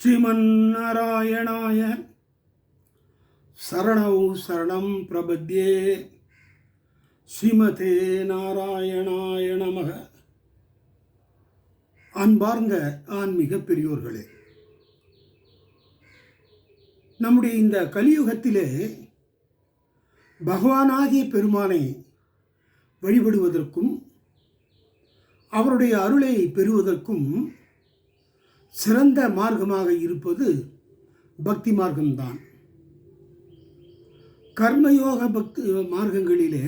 ஸ்ரீமன்னாராயணாய சரணௌ சரணம் பிரபத்யே. ஸ்ரீமதே நாராயணாய நமக. அன்பார்ந்த ஆன்மீக பெரியோர்களே நம்முடைய இந்த கலியுகத்திலே பகவானாகிய பெருமானை வழிபடுவதற்கும் அவருடைய அருளை பெறுவதற்கும் சிறந்த மார்க்கமாக இருப்பது பக்தி மார்க்கம்தான். கர்மயோக பக்தி மார்க்கங்களிலே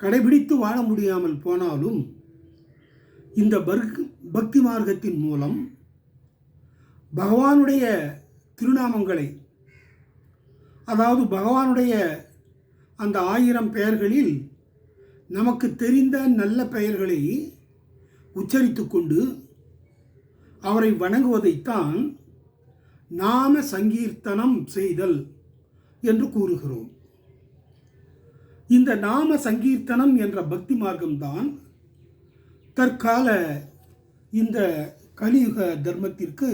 கடைபிடித்து வாழ முடியாமல் போனாலும் இந்த பக்தி மார்க்கத்தின் மூலம் பகவானுடைய திருநாமங்களை அதாவது பகவானுடைய அந்த ஆயிரம் பெயர்களில் நமக்கு தெரிந்த நல்ல பெயர்களை உச்சரித்து கொண்டு அவரை வணங்குவதைத்தான் நாம சங்கீர்த்தனம் செய்தல் என்று கூறுகிறோம். இந்த நாம சங்கீர்த்தனம் என்ற பக்தி மார்க்கம்தான் தற்கால இந்த கலியுக தர்மத்திற்கு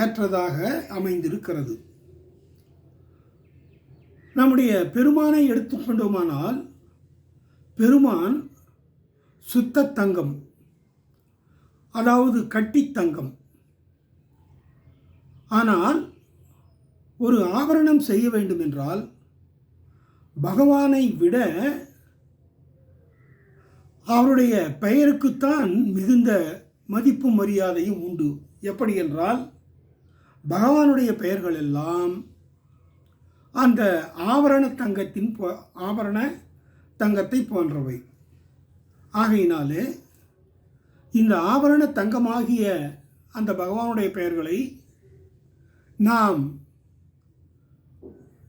ஏற்றதாக அமைந்திருக்கிறது. நம்முடைய பெருமானை எடுத்துக்கொண்டோமானால் பெருமான் சுத்த தங்கம் அதாவது கட்டித்தங்கம். ஆனால் ஒரு ஆபரணம் செய்ய வேண்டும் என்றால் பகவானை விட அவருடைய பெயருக்குத்தான் மிகுந்த மதிப்பும் மரியாதையும் உண்டு. எப்படி என்றால் பகவானுடைய பெயர்கள் எல்லாம் அந்த ஆபரண தங்கத்தின் ஆபரண தங்கத்தை போன்றவை. ஆகையினாலே இந்த ஆபரண தங்கமாகிய அந்த பகவானுடைய பெயர்களை நாம்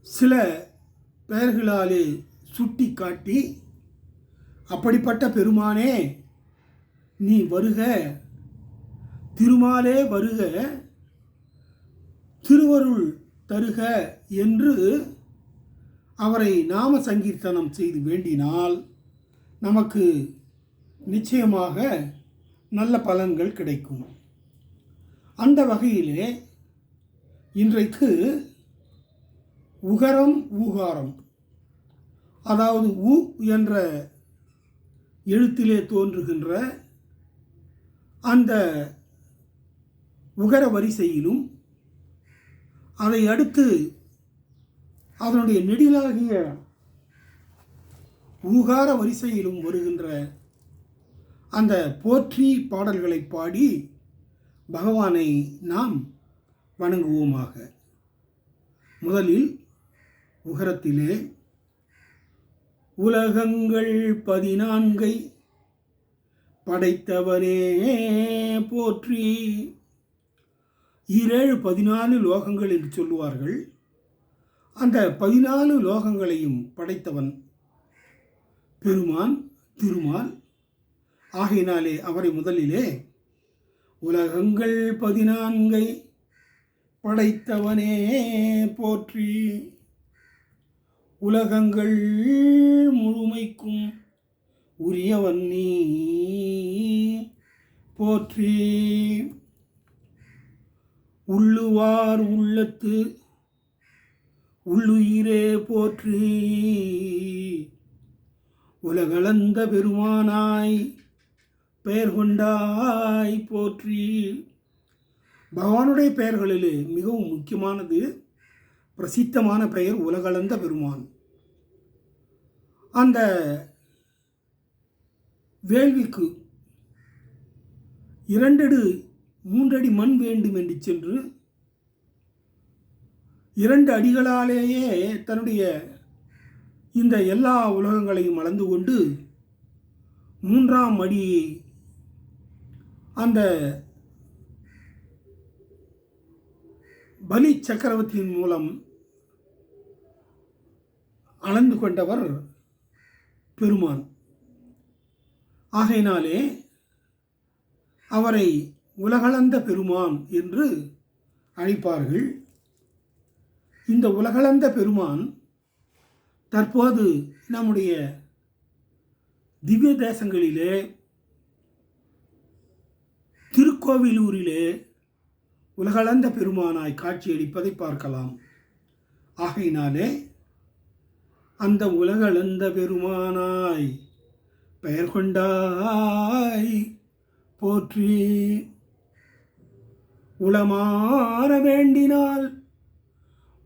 சில பெயர்களாலே சுட்டி காட்டி அப்படிப்பட்ட பெருமானே நீ வருக திருமாலே வருக திருவருள் தருக என்று அவரை நாம சங்கீர்த்தனம் செய்து வேண்டினால் நமக்கு நிச்சயமாக நல்ல பலன்கள் கிடைக்கும். அந்த வகையிலே இன்றைக்கு உகரம் ஊகாரம் அதாவது உ என்ற எழுத்திலே தோன்றுகின்ற அந்த உகர வரிசையிலும் அதை அடுத்து அதனுடைய நெடிலாகிய ஊகார வரிசையிலும் வருகின்ற அந்த போற்றி பாடல்களை பாடி பகவானை நாம் வணங்குவோமாக. முதலில் உகரத்திலே உலகங்கள் பதினான்கை படைத்தவனே போற்றி. ஏழு பதினாலு லோகங்கள் என்று சொல்லுவார்கள். அந்த பதினாலு லோகங்களையும் படைத்தவன் பெருமான் திருமால் ஆகையினாலே அவரை முதலிலே உலகங்கள் பதினான்கை படைத்தவனே போற்றி உலகங்கள் முழுமைக்கும் உரியவன் நீ போற்றி. உள்ளுவார் உள்ளத்து உள்ளுயிரே போற்றி. உலகளந்த பெருமானாய் பெயர் கொண்டாய் போற்றி. பகவானுடைய பெயர்களிலே மிகவும் முக்கியமானது பிரசித்தமான பெயர் உலகளந்த பெருமான். அந்த வேள்விக்கு இரண்டடு மூன்றடி மண் வேண்டும் என்று சென்று இரண்டு அடிகளாலேயே தன்னுடைய இந்த எல்லா உலகங்களையும் அளந்து கொண்டு மூன்றாம் அடியை அந்த பலி சக்கரவர்த்தியின் மூலம் அளந்து கொண்டவர் பெருமான். ஆகையினாலே அவரை உலகளந்த பெருமான் என்று அழைப்பார்கள். இந்த உலகளந்த பெருமான் தற்போது நம்முடைய திவ்ய தேசங்களிலே திருக்கோவிலூரிலே உலகளந்த பெருமானாய் காட்சியளிப்பதை பார்க்கலாம். ஆகையினாலே அந்த உலகளந்த பெருமானாய் பெயர் கொண்டாய் போற்றி. உளமாற வேண்டினால்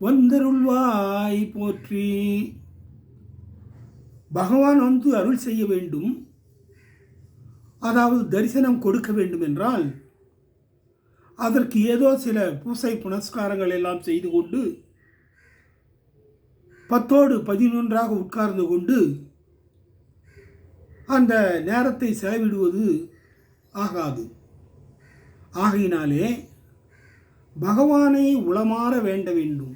வந்தருள்வாய் போற்றி. பகவான் வந்து அருள் செய்ய வேண்டும். அதாவது தரிசனம் கொடுக்க வேண்டும் என்றால் அதற்கு ஏதோ சில பூசை புனஸ்காரங்கள் எல்லாம் செய்து கொண்டு பத்தோடு பதினொன்றாக உட்கார்ந்து கொண்டு அந்த நேரத்தை செலவிடுவது ஆகாது. ஆகையினாலே பகவானை உளமாற வேண்ட வேண்டும்.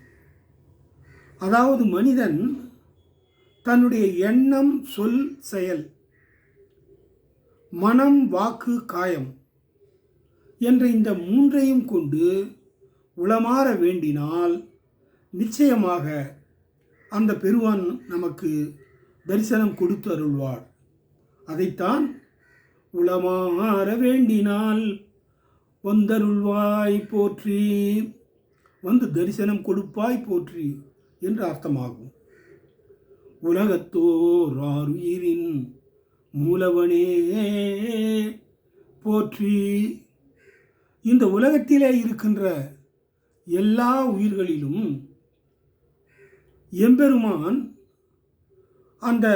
அதாவது மனிதன் தன்னுடைய எண்ணம் சொல் செயல் மனம் வாக்கு காயம் என்ற இந்த மூன்றையும் கொண்டு உளமாற வேண்டினால் நிச்சயமாக அந்த பெருவான் நமக்கு தரிசனம் கொடுத்து அருள்வார். அதைத்தான் உளமாற வேண்டினால் வந்தருள்வாய் போற்றி வந்து தரிசனம் கொடுப்பாய் போற்றி என்று அர்த்தமாகும். உலகத்தோர் ஆறுயிரின் மூலவனே போற்றி. இந்த உலகத்திலே இருக்கின்ற எல்லா உயிர்களிலும் எம்பெருமான் அந்த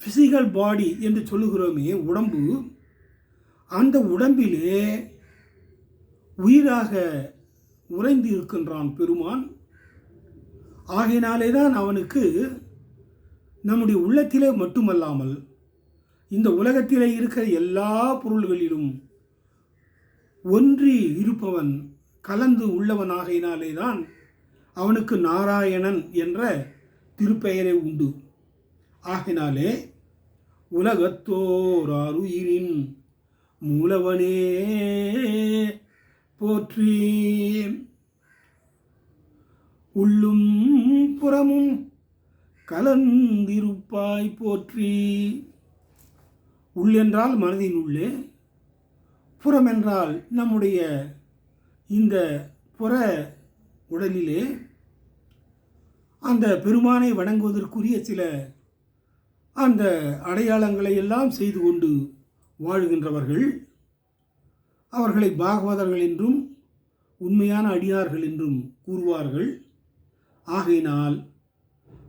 ஃபிசிக்கல் பாடி என்று சொல்லுகிறோமே உடம்பு அந்த உடம்பிலே உயிராக உறைந்து இருக்கின்றான் பெருமான். ஆகையினாலே தான் அவனுக்கு நம்முடைய உள்ளத்திலே மட்டுமல்லாமல் இந்த உலகத்திலே இருக்கிற எல்லா பொருள்களிலும் ஒன்றி இருப்பவன் கலந்து உள்ளவனாகையினாலே தான் அவனுக்கு நாராயணன் என்ற திருப்பெயரை உண்டு. ஆகினாலே உலகத்தோர் அருயிரின் மூலவனே போற்றி. உள்ளும் புறமும் கலந்திருப்பாய் போற்றி. உள்ளென்றால் மனதின் உள்ளே புறம் என்றால் நம்முடைய இந்த புற உடலிலே அந்த பெருமானை வணங்குவதற்குரிய சில அந்த அடையாளங்களை எல்லாம் செய்து கொண்டு வாழ்கின்றவர்கள் அவர்களை பாகவதர்கள் என்றும் உண்மையான அடியார்கள் என்றும் கூறுவார்கள். ஆகையினால்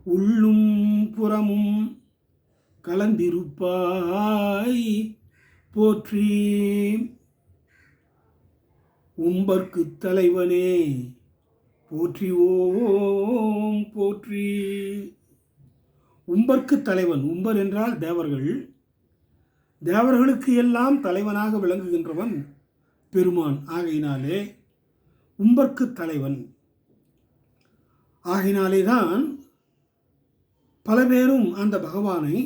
உள்ளும் புறமும் கலந்திருப்பாய். போற்றி. உம்பர்க்கு தலைவனே போற்றி. ஓம் போற்றி. உம்பர்க்கு தலைவன் உம்பர் என்றால் தேவர்கள். தேவர்களுக்கு எல்லாம் தலைவனாக விளங்குகின்றவன் பெருமான். ஆகையினாலே உம்பர்க்கு தலைவன். ஆகினாலே தான் பல பேரும் அந்த பகவானை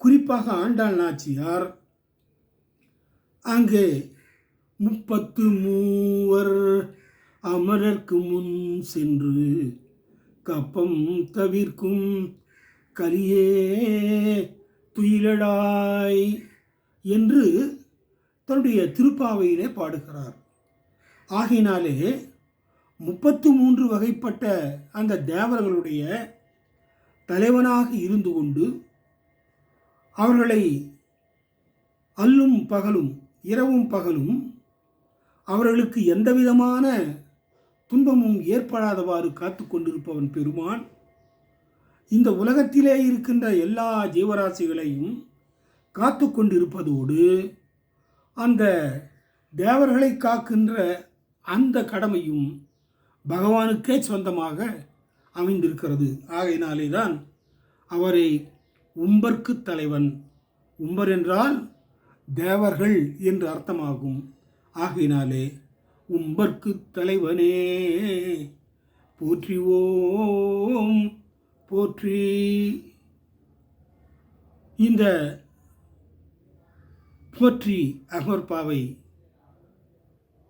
குறிப்பாக ஆண்டாள் நாச்சியார். அங்கே முப்பத்து மூவர் அமரர்க்கு முன் சென்று கப்பம் தவிர்க்கும் கலியே துயிலடாய் என்று தன்னுடைய திருப்பாவையிலே பாடுகிறார். ஆகினாலே முப்பத்து மூன்று வகைப்பட்ட அந்த தேவர்களுடைய தலைவனாக இருந்து கொண்டு அவர்களை அல்லும் பகலும் இரவும் பகலும் அவர்களுக்கு எந்தவிதமான துன்பமும் ஏற்படாதவாறு காத்து கொண்டிருப்பவன் பெருமான். இந்த உலகத்திலே இருக்கின்ற எல்லா ஜீவராசிகளையும் காத்து கொண்டிருப்பதோடு அந்த தேவர்களை காக்கின்ற அந்த கடமையும் பகவானுக்கே சொந்தமாக அமைந்திருக்கிறது. ஆகையினாலே தான் அவரை உம்பர்க்கு தலைவன் உம்பர் என்றால் தேவர்கள் என்று அர்த்தமாகும். ஆகையினாலே உம்பர்க்கு தலைவனே போற்றிவோம் போற்றி. இந்த போற்றி அகமற்பாவை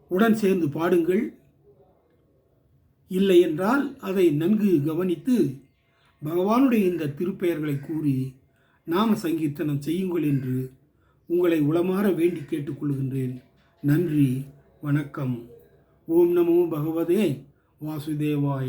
உடன் சேர்ந்து பாடுங்கள். இல்லை என்றால் அதை நன்கு கவனித்து பகவானுடைய இந்த திருப்பெயர்களை கூறி நாம சங்கீர்த்தனம் செய்யுங்கள் என்று உங்களை உளமாற வேண்டி கேட்டுக்கொள்கின்றேன். நன்றி வணக்கம். ஓம் நமோ பகவதே வாசுதேவாய.